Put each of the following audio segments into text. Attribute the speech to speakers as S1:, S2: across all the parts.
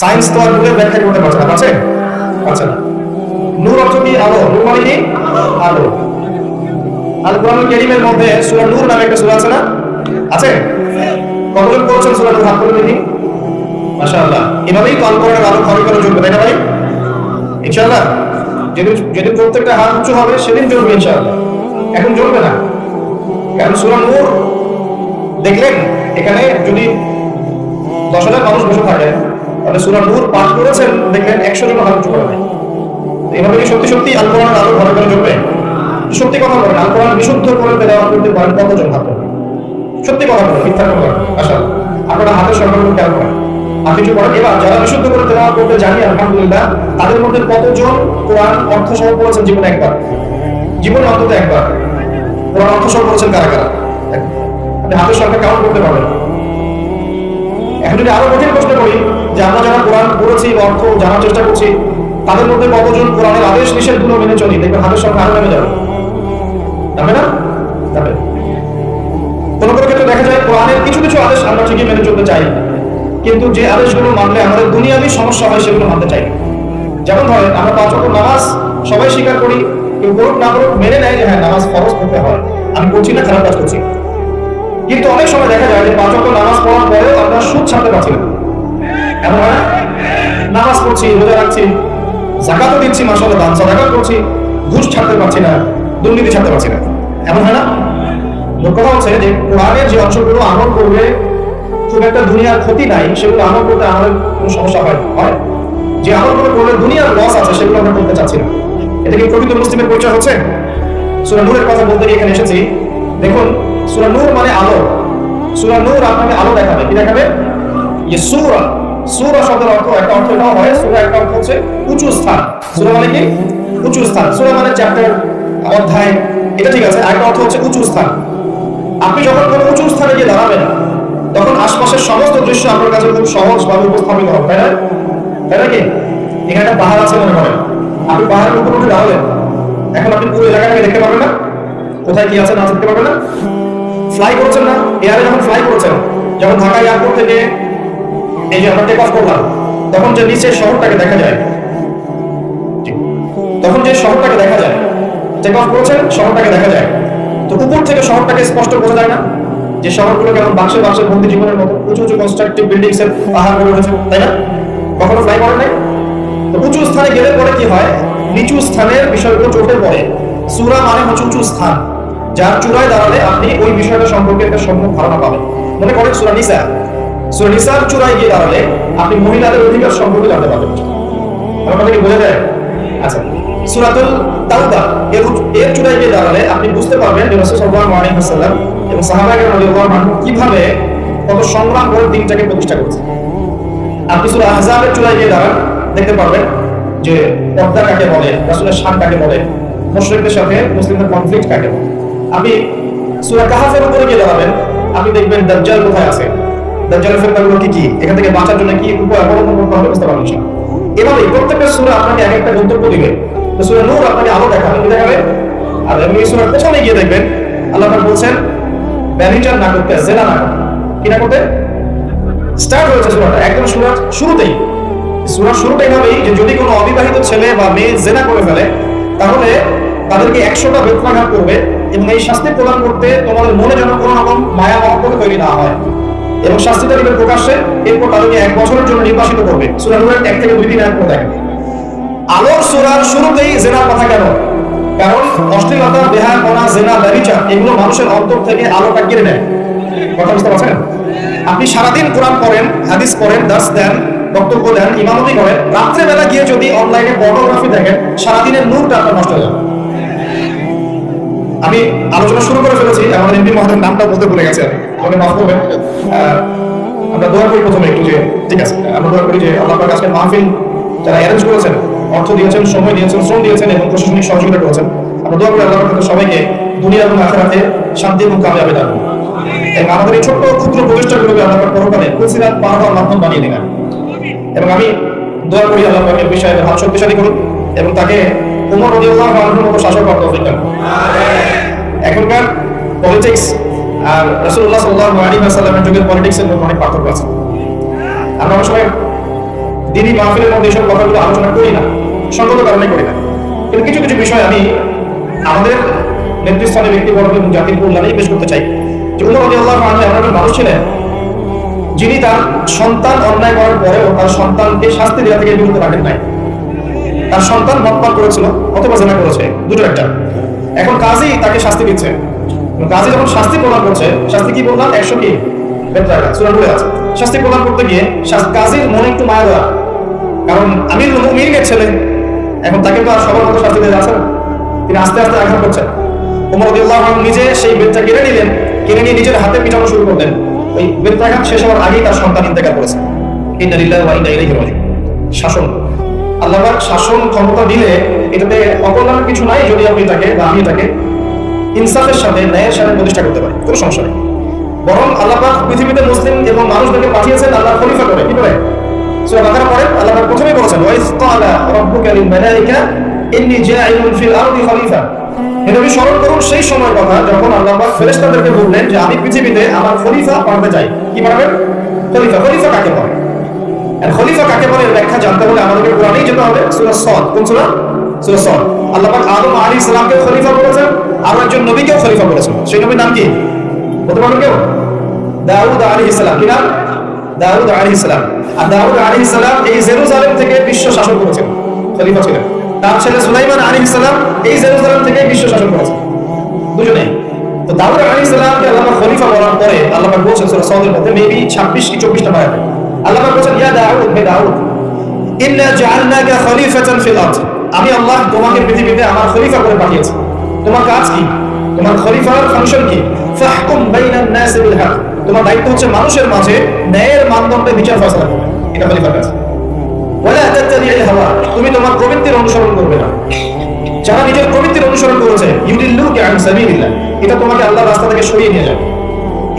S1: Science তো আর নূরের ব্যাখ্যা করতে পারছে না, পারছে? পারছে না। নূর অর্থ কি আলো। নূর মানে কি? আলো। আল কোরআনুল কারীমের মধ্যে, সূরা নূর নামে একটা সূরা আছে না? আছে? কতজন পড়েছেন সূরা নূর? হাত করে দেখি। মাশাআল্লাহ। এভাবেই তো আল কোরআনের আলো ঘরে ঘরে জ্বলবে তাই না ভাই? ইনশাআল্লাহ। যেদিন যেদিন প্রত্যেকটা হাত উঁচু হবে, সেদিন জ্বলবে ইনশাআল্লাহ। এখন জ্বলবে না। কারণ সূরা নূর, দেখলেন, এখানে যদি দশ হাজার মানুষ বসে থাকে তাহলে সূরা নূর পাঠ করেছেন একশো জন হাত এভাবে কি সত্যি সত্যি আল আলো ঘরে ঘরে জ্বলবে সত্যি কথা বলেন আল বিশুদ্ধ করে করতে পারেন হাত সত্যি কথা বলেন, মিথ্যা কথা আপনারা হাতের সংখ্যা খেয়াল করেন। আর এবার যারা বিশুদ্ধ করে তেলাওয়াত করতে জানি, আলহামদুলিল্লাহ, তাদের মধ্যে কতজন কোরআন অর্থ সহ পড়েছেন জীবনে একবার? জীবনে অন্তত একবার। কোরআন অর্থ সহ পড়েছেন কারা কারা? আপনি হাতের সংখ্যা কাউন্ট করতে পারবেন এখন যদি আরও কঠিন প্রশ্ন করি যে আমরা যারা কোরআন পড়েছি অর্থ জানার চেষ্টা করছি, তাদের মধ্যে কতজন কোরআনের আদেশ নিষেধগুলো মেনে চলি? দেখবেন হাতের সংখ্যা আরও নেমে যাবে। যাবে না? যাবে। কোনো কোনো ক্ষেত্রে দেখা যায় কোরআনের কিছু কিছু আদেশ আমরা ঠিকই মেনে চলতে চাই। কিন্তু যে আদেশগুলো মানলে আমাদের দুনিয়াবি সমস্যা হয়, সেগুলো মানতে চাই। যেমন ধরেন, আমরা পাঁচ ওয়াক্ত নামাজ সবাই স্বীকার করি, কেউ করুক না করুক মেনে নেয় যে হ্যাঁ নামাজ ফরজ করতে হয়। আমি করছি না, খারাপ কাজ করছি। কিন্তু অনেক সময় দেখা যায় যে পাঁচ ওয়াক্ত নামাজ পড়ার পরেও আমরা সুদ ছাড়তে পারছি না। এমন না? নামাজ পড়ছি, রোজা রাখছি জাকাতও দিচ্ছি মাসাল্লাহ দান সাদাকাত করছি, ঘুষ ছাড়তে পারছি না, দুর্নীতি ছাড়তে পারছি না। এমন হয় না? কথা হচ্ছে যে কোরআনের যে অংশগুলো আমল করবে খুব একটা দুনিয়ার ক্ষতি নাই, সেগুলো আমল করতে আমাদের কোনো সমস্যা হয় হয়? যে আমলগুলো করলে দুনিয়ার লস আছে, সেগুলো আমরা করতে চাচ্ছি না। এটা কি প্রকৃত মুসলিমের পরিচয় হচ্ছে? সুরা নূরের কথা বলতে গিয়ে এখানে এসেছি। দেখুন, সুরা মানে আলো। সুরা নূর আপনাকে আলো দেখাবে। কি দেখাবে? যে সুরা। সুরা শব্দের অর্থ একটা অর্থ এটাও হয়, সুরা একটা অর্থ হচ্ছে উঁচু স্থান। সুরা মানে কি? উঁচু স্থান। সুরা মানে চ্যাপ্টার অধ্যায়, এটা ঠিক আছে, আরেকটা অর্থ হচ্ছে উঁচু স্থান। আপনি যখন কোনো উঁচু স্থানে গিয়ে দাঁড়াবেন, তখন আশপাশের সমস্ত দৃশ্য আপনার কাছে খুব সহজভাবে উপস্থাপিত হবে, তাই না? তাই নাকি এখানে একটা পাহাড় আছে মনে করেন। আপনি পাহাড়ের উপর উঠে দাঁড়ালেন, এখন আপনি পুরো এলাকাটাকে দেখতে পারবেন না। কোথায় কি আছে না দেখতে পারবেন না। ফ্লাই করছেন না? এয়ারে যখন ফ্লাই করছেন, যখন ঢাকা এয়ারপোর্ট থেকে এই যে আমরা টেক অফ করলাম, তখন যে নিচের শহরটাকে দেখা যায় তখন যে শহরটাকে দেখা যায় টেক অফ করছেন, শহরটাকে দেখা যায়। তো উপর থেকে শহরটাকে স্পষ্ট বোঝা যায় না, যে শহরগুলো কেমন বাক্সে বাক্সে বন্দি জীবনের মতো উঁচু উঁচু কনস্ট্রাকটিভ বিল্ডিংস এর পাহাড় গড়ে উঠেছে, তাই না? কখনো ফ্লাই করেন নাই? তো উঁচু স্থানে গেলে পরে কি হয়? নিচু স্থানের বিষয়গুলো চোখে পড়ে। সুরা মানে হচ্ছে উঁচু স্থান, যার চূড়ায় দাঁড়ালে আপনি ওই বিষয়টা সম্পর্কে একটা সম্যক ধারণা পাবেন। মনে করেন সুরা নিসা সুরা নিসার চূড়ায় গিয়ে দাঁড়ালে আপনি মহিলাদের অধিকার সম্পর্কে জানতে পারবেন। আমার কথা কি বোঝা যায়? আচ্ছা সুরাতুল তাওবা, এর এর গিয়ে দাঁড়ালে আপনি বুঝতে পারবেন যে সাল্লাল্লাহু আলাইহি ওয়াসাল্লাম এবং রাদিয়াল্লাহু কীভাবে কত সংগ্রাম করে দিনটাকে প্রতিষ্ঠা করেছে আপনি সূরা আহজাবের গিয়ে দাঁড়ান, দেখতে পারবেন যে পর্দা কাকে বলে, রাসূলের শান কাকে বলে, মুশরিকদের সাথে মুসলিমদের কনফ্লিক্ট কাকে বলে। আপনি সূরা কাহাফের উপরে গিয়ে দাঁড়াবেন, আপনি দেখবেন দাজ্জাল কোথায় আছে? কি এখান থেকে বাঁচার জন্য কি উপায় অবলম্বন হবে বুঝতে এভাবে প্রত্যেকটা সূরা আপনাকে এক একটা দিবে। তো সূরা নূর আপনাকে দেখাবে, কি দেখাবে? আর এমনি পেছনে গিয়ে দেখবেন, আল্লাহ পাক বলছেন না করতে, জেনা না কি না করতে? স্টার্ট হয়েছে একদম শুরুতেই। সূরার শুরুটা এভাবেই যে যদি কোনো অবিবাহিত ছেলে বা মেয়ে জেনা করে ফেলে, তাহলে তাদেরকে একশোটা বেতনাঘাত করবে এবং এই শাস্তি প্রদান করতে তোমাদের মনে যেন কোনো রকম মায়া মহব্বত তৈরি না হয়। এবং শাস্তিটা দিবে প্রকাশ্যে এরপর তাদেরকে এক বছরের জন্য নির্বাসিত করবে। সূরা নূরের এক থেকে দুই দিন এক দেখেন। আলোর সূরার শুরুতেই জেনার কথা কেন? কারণ অশ্লীলতা বেহায়াপনা জেনা, ব্যভিচার, এগুলো মানুষের অন্তর থেকে আলোটা কেড়ে নেয়। কথা বুঝতে পারছেন? আপনি সারাদিন কোরআন পড়েন, হাদিস পড়েন দাস দেন, বক্তব্য দেন, ইমামতি করেন রাত্রে বেলা গিয়ে যদি অনলাইনে পর্নোগ্রাফি দেখেন, সারাদিনের নূরটা আপনার নষ্ট হয়ে যাবে। আমি আলোচনা শুরু করে ফেলেছি আমাদের এমপি মহাদের নামটা বলতে ভুলে গেছে আমাকে মাফ করবেন। আমরা দোয়া করি প্রথমে একটু যে, ঠিক আছে, আমরা দোয়া করি যে আল্লাহ আজকে মাহফিল যারা অ্যারেঞ্জ করেছেন, অর্থ দিয়েছেন, সময় দিয়েছেন, শ্রম দিয়েছেন এবং প্রশাসনিক সহযোগিতা করেছেন, আমরা দোয়া করি আল্লাহ পাক সবাইকে দুনিয়া এবং আখেরাতে শান্তি এবং কামিয়াবি দান এবং আমাদের এই ছোট্ট ক্ষুদ্র প্রচেষ্টাগুলোকে আল্লাহ পাক পরকালে কুলসিরাত পার মাধ্যম বানিয়ে দিলেন এবং আমি দোয়া করি আল্লাহ পাকের বিষয়ে হাত শক্তিশালী করুন এবং তাকে উমর রাদিয়াল্লাহু আনহুর মতো শাসক করার তৌফিক দান করুন। এখনকার পলিটিক্স আর রাসূলুল্লাহ সাল্লাল্লাহু আলাইহি ওয়াসাল্লামের যুগের পলিটিক্সের মধ্যে অনেক পার্থক্য আছে। আমরা অনেক সময় দিনী মাহফিলের মধ্যে এইসব কথাগুলো আলোচনা করি না, সঙ্গত কারণে করি না। কিন্তু কিছু কিছু বিষয় আমি আমাদের নেতৃস্থানে ব্যক্তিবর্গ এবং জাতির কল্যাণেই পেশ করতে চাই। যে উমর রবি আল্লাহ এমন একজন মানুষ ছিলেন, যিনি তার সন্তান অন্যায় করার পরেও তার সন্তানকে শাস্তি দেওয়া থেকে বিরত রাখেন নাই। তার সন্তান মতপান করেছিল, অথবা জেনা করেছে, দুটো একটা। এখন কাজী তাকে শাস্তি দিচ্ছে। কাজী যখন শাস্তি প্রদান করছে, শাস্তি কি বললাম একশো কি? শাস্তি প্রদান করতে গিয়ে কাজীর মনে একটু মায়া দেওয়া কারণ আমি মিরিনের ছেলে, এখন তাকে তো আর সবার মতো শাস্তি দেওয়া আছে। তিনি আস্তে আস্তে আঘাত করছেন। উমর নিজে সেই বেদটা কেড়ে নিলেন, কেড়ে নিয়ে নিজের হাতে পিটানো শুরু করলেন। ওই বেদটাঘাত শেষ হওয়ার আগেই তার সন্তান ইন্তেকাল করেছে। শাসন। আল্লাহ শাসন ক্ষমতা দিলে এটাতে অকল্যাণের কিছু নাই যদি আপনি তাকে বা তাকে ইনসাফের সাথে, ন্যায়ের সাথে প্রতিষ্ঠা করতে পারি কোনো সমস্যা নেই। বরং আল্লাহ পাক পৃথিবীতে মুসলিম এবং মানুষদেরকে পাঠিয়েছেন আল্লাহ খলিফা করে। কি করে? আমি পৃথিবীতে আমার খলিফা পাঠাতে চাই। কি পাঠাবেন? খলিফা খলিফা কাকে বলে? খলিফা কাকে বলে? ব্যাখ্যা জানতে হলে আমাদেরকে যেতে হবে। সূরা সদ। কোন সূরা? সূরা সদ। আল্লাহ আদম আলাইহিস সালামকে খলিফা বলেছেন, আর একজন নবীকেও খলিফা বলেছেন। সেই নবীর নাম কি? কেউ? দাউদ আলাইহিস সালাম। কি নাম? দাউদ আলাইহিস সালাম। আর দাউদ আলাইহিস সালাম এই জেরুজালেম থেকে বিশ্ব শাসন করেছেন। খলিফা ছিলেন। তার ছেলে সুলাইমান আলাইহিস সালাম এই জেরুজালেম থেকে বিশ্ব শাসন করেছেন। দুজনেই। তো দাউদ আলাইহিস সালামকে আল্লাহ খলিফা বলার পরে আল্লাহ বলছেন, সূরা সদের মধ্যে মেবি 26 কি 24 টা আয়াতে আল্লাহ আমি আল্লাহ তোমাকে পৃথিবীতে আমার খলিফা করে পাঠিয়েছি। তোমার কাজ কি? তোমার খলিফার ফাংশন কি? তোমার দায়িত্ব হচ্ছে মানুষের মাঝে ন্যায়ের মানদণ্ডে বিচার ফয়সালা করবে এটা খলিফার কাজ। তুমি তোমার প্রবৃত্তির অনুসরণ করবে না। যারা নিজের প্রবৃত্তির অনুসরণ করেছে, ইউদিল্লুকা আন এটা তোমাকে আল্লাহর রাস্তা থেকে সরিয়ে নিয়ে যাবে।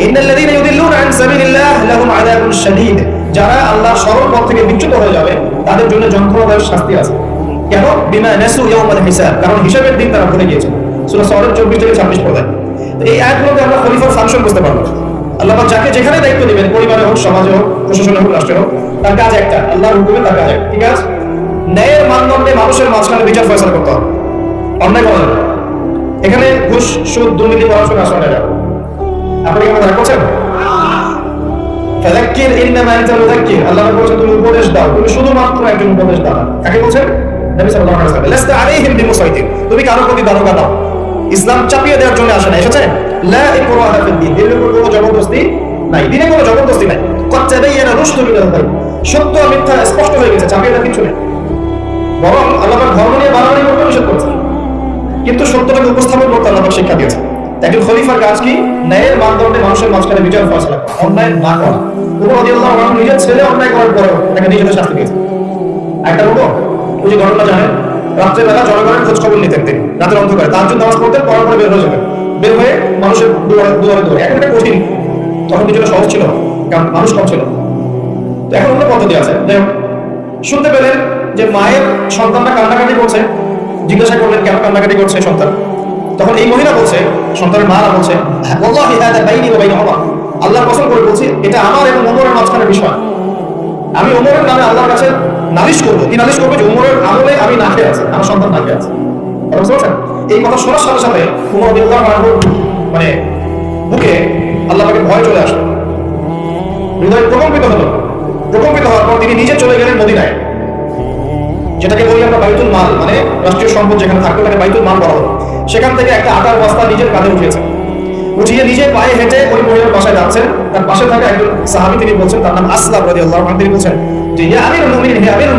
S1: ইন্নাল্লাযীনা ইউদিল্লুনা আন সাবিলিল্লাহ, লাহুম আযাবুন শাদীদ। যারা আল্লাহ সরল পথ থেকে বিচ্যুত হয়ে যাবে, তাদের জন্য যন্ত্রণাদায়ক শাস্তি আছে। কেন? বিমা নাসু ইয়াউমাল হিসাব। কারণ হিসাবের দিন তারা ভুলে গিয়েছে। সূরা সরের 24 থেকে 26 পর্যায়ে তো এই আয়াতগুলোতে আমরা খলিফার ফাংশন বুঝতে পারব। আল্লাহ যাকে যেখানে দায়িত্ব দিবেন, পরিবারে হোক, সমাজে হোক, প্রশাসনে হোক, রাষ্ট্রে হোক, তার কাজ একটা। আল্লাহর হুকুমে তার কাজ একটা। ঠিক আছে? ন্যায়ের মানদণ্ডে মানুষের মাঝখানে বিচার ফয়সালা করতে হবে। অন্যায় করা যাবে এখানে ঘুষ, সুদ, দুর্নীতি পড়াশোনা আসলে আপনি কি মনে করছেন? আল্লাহ তুমি উপদেশ দাও। তুমি শুধুমাত্র একজন উপদেশ দাও কাকে বলছেন? নবী সাল্লাল্লাহু আলাইহি ওয়াসাল্লাম আলাইহিম তুমি কারও প্রতি দারোগা ইসলাম চাপিয়ে দেওয়ার জন্য এসেছে? লা দ্বীন কোনো জবরদস্তি নাই। দিনে কোনো জবরদস্তি নাই। কত তাবাইয়ানা রুশদু মিনাল গায়ব। সত্য মিথ্যা স্পষ্ট হয়ে গেছে, চাপিয়ে দেওয়ার কিছু নেই। বরং আল্লাহ ধর্ম নিয়ে বাড়াবাড়ি করতে নিষেধ কিন্তু সত্যটাকে উপস্থাপন করতে আল্লাহ শিক্ষা দিয়েছে একজন খলিফার কাজ কি? ন্যায়ের মানদণ্ডে মানুষের মাঝখানে বিচার ফয়সালা অন্যায় না করা। রাদিয়াল্লাহু আনহু নিজের ছেলে অন্যায় করার পরেও তাকে নিজের শাস্তি একটা বলব ওই যে ঘটনা জানেন? বেলা জনগণের খোঁজ খবর নিতেন তিনি রাতের অন্ধকারে। তার জন্য নামাজ পড়তেন পরে বের হয়ে যাবেন বের হয়ে মানুষের দুয়ারে দুয়ারে এখন এটা কঠিন। তখন কিছুটা সহজ ছিল, কারণ মানুষ কম ছিল। তো এখন অন্য পদ্ধতি আছে। শুনতে পেলেন যে মায়ের সন্তানটা কান্নাকাটি করছে। জিজ্ঞাসা করলেন, কেন কান্নাকাটি করছে সন্তান? তখন এই মহিলা বলছে, সন্তানের মারা বলছে, "ওয়াল্লাহি হাদা আল্লাহ আল্লাহর করে বলছি, এটা আমার এবং ওমরের মাঝখানে বিষয়। আমি ওমরের নামে আল্লাহর কাছে নালিশ করব। কি নালিশ করব? যে ওমরের আমলে আমি না খেয়ে আছি, আমার সন্তান না খেয়ে আছে। এই কথা শোনার সাথে সাথে উমর আনহু মানে বুকে আল্লাহ পাকের ভয় চলে আসলো। হৃদয় প্রকম্পিত হলো। প্রকম্পিত হওয়ার পর তিনি নিজে চলে গেলেন মদিনায়। যেটাকে বলি আমরা বাইতুল মাল মানে রাষ্ট্রীয় সম্পদ যেখানে থাকতো, তাকে বাইতুল মাল বলা হতো। সেখান থেকে একটা আটার বস্তা নিজের কাঁধে উঠিয়েছেন উঠিয়ে নিজে পায়ে হেঁটে ওই মহিলার বাসায় যাচ্ছেন। তার পাশে থাকা একজন সাহাবি তিনি বলছেন, তার নাম আসলাম রাজি আল্লাহ তিনি বলছেন যে, ইয়া আমির হে আমির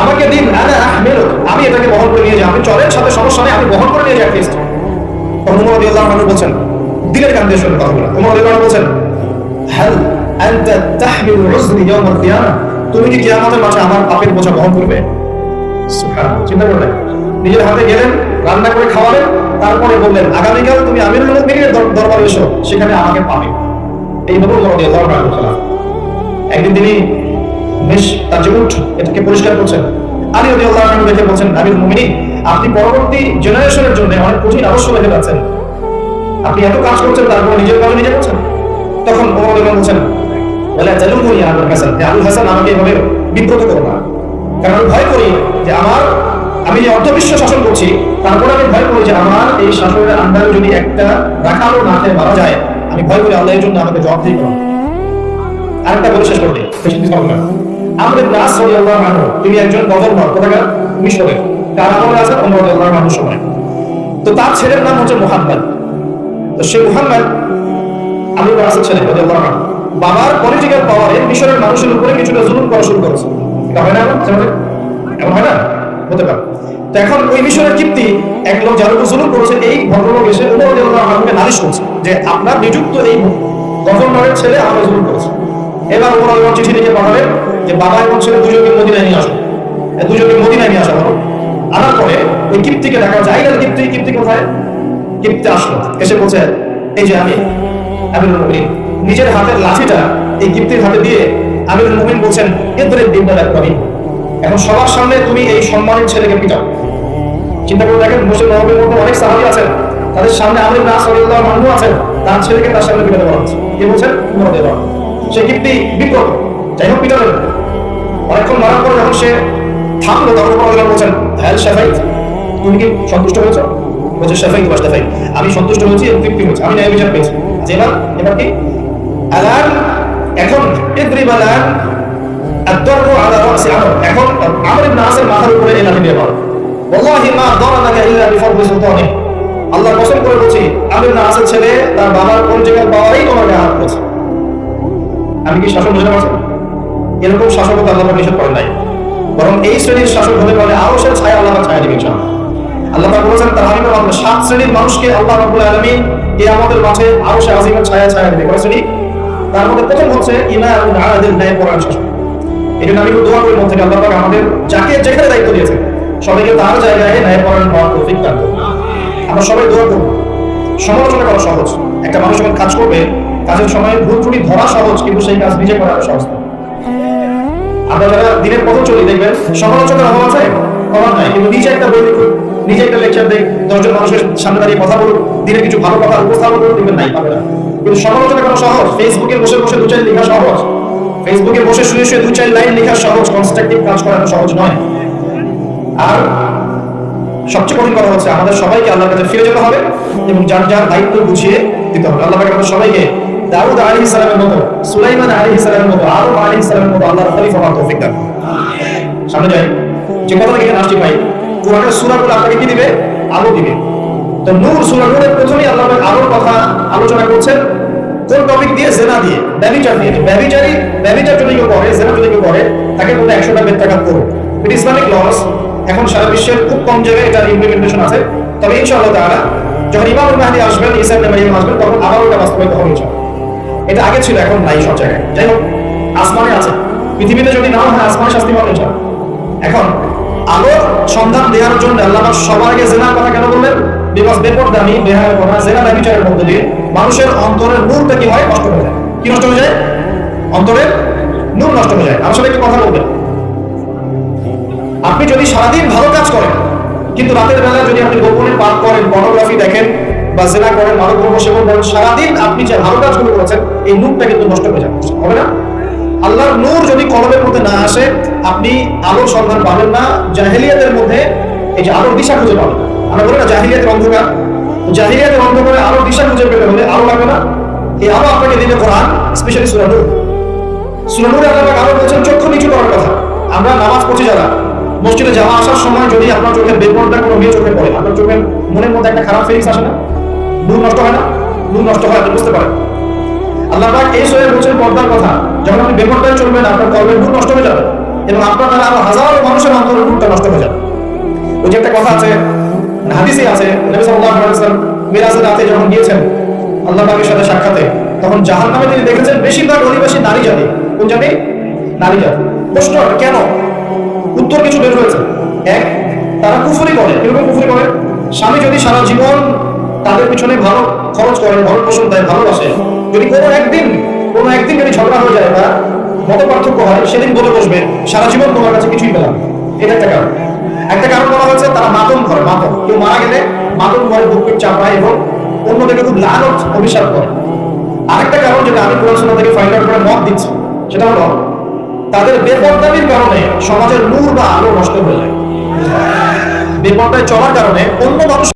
S1: আমাকে দিন, আনা আহমেল আমি এটাকে বহন করে নিয়ে যাই। আমি চলেন, সাথে সমস্যা নেই আমি বহন করে নিয়ে যাই অ্যাটলিস্ট তখন উমর রাজি আল্লাহ বলছেন, দিলের কান দিয়ে শুনে কথাগুলো। উমর রাজি আল্লাহ বলছেন তাহমিলু তুমি কি কিয়ামতের মাঠে আমার পাপের বোঝা বহন করবে? সুবহানাল্লাহ, চিন্তা করলেন নিজের হাতে গেলেন, রান্না করে খাওয়ালেন, তারপরে বললেন, আগামীকাল তুমি আমিরুল মুমিনের দর- দরবারে এসো, সেখানে আমাকে পাবে। রাদিয়াল্লাহু আনহু খেলা একদিন তিনি বেশ তার এটাকে পরিষ্কার করছেন। আলী দেখে বলছেন আপনি পরবর্তী জেনারেশনের জন্য অনেক কঠিন যাচ্ছেন। আপনি এত কাজ করছেন, তারপর নিজের কাজ নিজে করছেন। তখন ওমর বলছেন বলে আবুল হাসান আবুল হাসান, আমাকে এভাবে বিব্রত করো না। কারণ ভয় করি যে আমার আমি যে অর্ধবিশ্ব শাসন করছি, তারপরে আমি ভয় করি যে আমার এই শাসনের আন্ডারে যদি একটা রাখালো না খেয়ে মারা যায়, আমি ভয় করি আল্লাহ এর জন্য আমাকে জবাবদিহি করো আরেকটা বলে শেষ করবে বেশি কিছু হবে না। আমাদের নাস রাদিয়াল্লাহু আনহু, তিনি একজন গভর্নর, কোথাকার? মিশরের। কার আমলে আছেন ওমর রাদিয়াল্লাহু আনহুর সময়। তো তার ছেলের নাম হচ্ছে মুহাম্মদ। তো সে মুহাম্মদ আমি রাসূল ছেলে, রাদিয়াল্লাহু আনহু। বাবার পলিটিক্যাল পাওয়ারে মিশরের মানুষের উপরে কিছুটা জুলুম করা শুরু করেছে। এটা হয় না? এমন হয় না? হতে পারে। তো এখন ওই মিশরের কীর্তি এক লোক যার উপর জুলুম করেছে, এই ভদ্রলোক এসে ওমর রাদিয়াল্লাহু আনহুকে নালিশ করছে যে আপনার নিযুক্ত এই গভর্নরের ছেলে আমাকে জুলুম করেছে। এবার ওমর আল্লাহ চিঠি লিখে পাঠালেন যে, বাবা এবং ছেলে দুজনকে মদিনায় নিয়ে আসো। দুজনকে মদিনায় নিয়ে আসা হলো আনার পরে ওই কীর্তিকে দেখা যায় না কীর্তি কীর্তি কোথায়? কীর্তি আসলো। এসে বলছে, এই যে আমি, আমিরুল মুমিন নিজের হাতের লাঠিটা এই কীর্তির হাতে দিয়ে আমিরুল মুমিন বলছেন এদের দিনটা দেখো এখন সবার সামনে তুমি এই সম্মানের ছেলেকে পিটাও। চিন্তা করে দেখেন, মুসলিম নবীর মধ্যে অনেক সাহাবী আছেন। তাদের সামনে আমির নাস রাদিয়াল্লাহু আনহু আছেন। তার ছেলেকে তার সামনে পিটাতে বলা হচ্ছে। কে বলছেন? উমর আনহু। সে কীর্তি বিব্রত যাই হোক পিটালেন অনেকক্ষণ মারার পর যখন সে থামলো তখন উপর বলছেন হ্যাল শাফাইত তুমি কি সন্তুষ্ট হয়েছো? বলছে শাফাইত বা শাফাইত আমি সন্তুষ্ট হয়েছি তৃপ্তি হয়েছে। আমি ন্যায় বিচার পেয়েছি। যে এবার এবার কি? এখন আলান এখন মাথার উপরে আল্লাহ ছেলে, তার বাবার কোন আমি কি শাসন এরকম শাসক আল্লাহ নাই। বরং এই শ্রেণির ছায়া ছায়া আল্লাহ বলেছেন, তার সাত শ্রেণির মানুষকে আল্লাহ আলমী এ আমাদের মাঝে আরও সে আজিমের ছায়া ছায়া দিবে। তার মধ্যে প্রথম হচ্ছে ইমা ন্যায় এই আমি দোয়া করি মন থেকে আল্লাহ আমাদের যাকে যেখানে দায়িত্ব সবাইকে তার জায়গায় হওয়ার তৌফিক দান আমরা সবাই দোয়া করব। সমালোচনা করা সহজ। একটা মানুষ যখন কাজ করবে, কাজের সময় ভুল ত্রুটি ধরা সহজ, কিন্তু সেই কাজ নিজে সহজ। আমরা যারা দিনের পথে চলি, দেখবেন নাই কিন্তু নিজে একটা বই লিখুন, নিজে একটা লেকচার দেখ, দশজন মানুষের সামনে দাঁড়িয়ে কথা বলুন, দিনে কিছু ভালো কথা উপস্থাপন করুন, দেখবেন নাই, পাবে না। কিন্তু সমালোচনা করা সহজ ফেসবুকে বসে বসে দু চার লেখা সহজ। ফেসবুকে বসে শুয়ে শুয়ে দু চার লাইন লেখা সহজ কনস্ট্রাকটিভ কাজ করা সহজ নয়। আর সবচেয়ে কঠিন কথা হচ্ছে, আমাদের সবাইকে আল্লাহর কাছে ফিরে যেতে হবে এবং যার যার দায়িত্ব বুঝিয়ে দিতে হবে। আল্লাহ আমাদের সবাইকে দাউদ আলাইহিস সালামের মতো, সুলাইমান আলাইহিস সালামের মতো আরও আলাইহিস সালামের মতো আল্লাহর খলিফা হওয়ার তৌফিক দান। করুন। সামনে যাই, যে কথা থেকে আসছি ভাই, কোরআনের সূরাগুলো আপনাকে কি দিবে? আলো দিবে। তো নূর সূরা নূরের প্রথমেই আল্লাহ আলোর কথা আলোচনা করছেন। কোন টপিক দিয়ে জেনা দিয়ে, ব্যভিচার দিয়ে, ব্যভিচারী, ব্যভিচার যদি কেউ করে, জেনা যদি কেউ করে, তাকে বলতে একশোটা বেত্রাঘাত করো এটা ইসলামিক লস এখন সারা বিশ্বের খুব কম জায়গায় এটার ইমপ্লিমেন্টেশন আছে। তবে ইনশাআল্লাহ তাআলা, যখন ইমাম মাহদি আসবেন ইবনে মারিয়াম আসবেন, তখন আবার ওটা বাস্তবায়িত হবে এটা আগে ছিল, এখন নাই সব জায়গায়। যাই হোক, আসমানে আছে। পৃথিবীতে যদি না হয়, আসমানে শাস্তি পাবে ইনশাআল্লাহ। এখন আলোর সন্ধান দেওয়ার জন্য আল্লাহ সবার আগে জেনার কথা কেন বললেন? বিকজ বেপরদামি বেহায়ের কথা, জেনা ব্যবচারের মধ্যে দিয়ে। মানুষের অন্তরের নূরটা কি হয়? নষ্ট হয়ে যায়। কি নষ্ট হয়ে যায়? অন্তরের নূর নষ্ট হয়ে যায়। আমার সাথে একটু কথা বলবেন। আপনি যদি সারাদিন ভালো কাজ করেন, কিন্তু রাতের বেলা যদি আপনি গোপনে পাপ করেন পর্নোগ্রাফি দেখেন বা জেনা করেন মাদক দ্রব্য সেবন করেন, সারাদিন আপনি যে ভালো কাজগুলো করেছেন, এই নূরটা কিন্তু নষ্ট হয়ে যাবে। হবে না? আল্লাহর নূর যদি কলমের মধ্যে না আসে, আপনি আলোর সন্ধান পাবেন না। জাহেলিয়াতের মধ্যে এই যে আলোর দিশা খুঁজে পাবেন। আমরা বলি না জাহিলিয়াতের অন্ধকার। তো জাহিলিয়াতের অন্ধকারে আলোর দিশা খুঁজে পেতে হলে আলো লাগবে না? এই আরও আপনাকে দিলে কোরআন স্পেশালি সুরা নূর। সুরা নূরে আল্লাহ আরও বলছেন, চক্ষু নিচু করার কথা। আমরা নামাজ পড়ছি যারা, মসজিদে যাওয়া আসার সময় যদি আপনার চোখের বেপরদা কোনো মেয়ে চোখে পড়ে, আপনার চোখের মনের মধ্যে একটা খারাপ ফিলিংস আসে না? নূর নষ্ট হয় না? নূর নষ্ট হয়, আপনি বুঝতে পারেন। আল্লাহ পাক এই সয়ে বলছেন, পর্দার কথা। যখন আপনি বেপরদায় চলবেন, আপনার কর্মের নূর নষ্ট হয়ে যাবে। এবং আপনার আরও হাজারো মানুষের অন্তরের নূরটা নষ্ট হয়ে যাবে। ওই যে একটা কথা আছে হাদিসে আছে, নবী সাল্লাল্লাহু আলাইহি যখন গিয়েছেন, আল্লাহ পাকের সাথে সাক্ষাতে, তখন জাহান্নামে তিনি দেখেছেন বেশিরভাগ অধিবাসী নারী জাতি কোন জাতি? নারী জাতি প্রশ্ন, কেন? উত্তর কিছু বের হয়েছে। এক, তারা করে। কীরকম করে? স্বামী যদি সারা জীবন তাদের পিছনে ভালো খরচ করেন, ভালো পোষণ দেয়, ভালোবাসে, যদি কোনো একদিন কোনো একদিন যদি ঝগড়া হয়ে যায় বা মত পার্থক্য হয়, সেদিন বলে বসবে, সারা জীবন তোমার কাছে কিছুই পেলাম। এটা একটা কারণ। একটা কারণ বলা হয়েছে, তারা মাতম ঘর, মাতম। কেউ মারা গেলে মাতম ঘরে বুকের চাপায় এবং অন্যদেরকে খুব লালত অভিশাপ করে। আরেকটা কারণ যেটা আমি পড়াশোনা থেকে ফাইন্ড আউট করে মত দিচ্ছি, সেটা হলো, তাদের বেপরদামির কারণে সমাজের নূর বা আলো নষ্ট হয়ে যায়। বেপরদায় চলার কারণে অন্য মানুষ